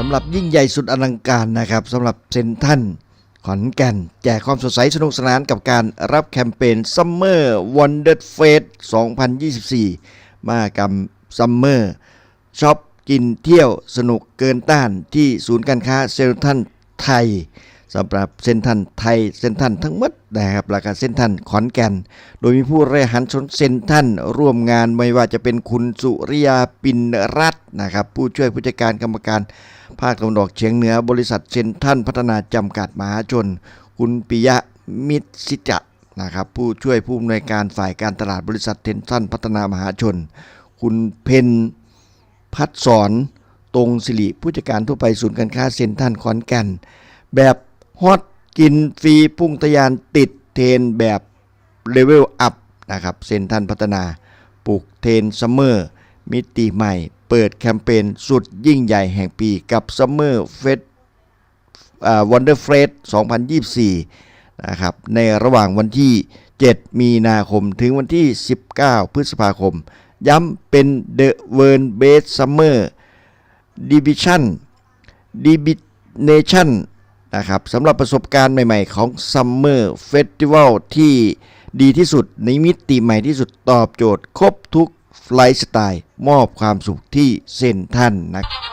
สำหรับยิ่งใหญ่สุดอลังการนะครับสำหรับเซนทันขอนแก่น แจกความสดใสสนุกสนานกับการรับแคมเปญ Summer Wonder Fest 2024 มากรรมซัมเมอร์ช็อปกินเที่ยวสนุกเกินต้านที่ศูนย์การค้าเซนทันไทย สำหรับเซนทันไทยเซนทันทั้งหมดนะครับแล้วก็เซนทันขอนแก่น โดยมีผู้บริหารชนเซนทันร่วมงานไม่ว่าจะเป็นคุณสุริยาปินรัตน์นะครับผู้ช่วยผู้จัดการกรรมการ ภาคตะวันออกเฉียงเหนือบริษัทเซนทันพัฒนาจำกัดมหาชน คุณปิยะมิตรสิจะนะครับผู้ช่วยผู้อำนวยการฝ่ายการตลาดบริษัทเซนทันพัฒนามหาชน คุณเพนพัดสอนตรงสิริผู้จัดการทั่วไปศูนย์การค้าเซนทรันขอนแก่นแบบ ฮอตกินฟรีพุ่งทะยานติดเทนแบบเลเวลอัพนะครับเซนทันพัฒนาปลุกเทนซัมเมอร์มิติใหม่ เปิดแคมเปญสุดยิ่งใหญ่แห่งปีกับซัมเมอร์เฟสวันเดอร์เฟส2024 นะครับ ในระหว่างวันที่ 7 มีนาคมถึงวันที่ 19 พฤษภาคม ย้ำเป็น The w o r l d Best Summer Division Divination นะครับสำหรับประสบการณ์ใหม่ๆของ Summer Festival ที่ดีที่สุดในมิติใหม่ที่สุดตอบโจทย์ ครบทุกไลฟ์สไตล์ มอบความสุขที่เซนทันนะครับ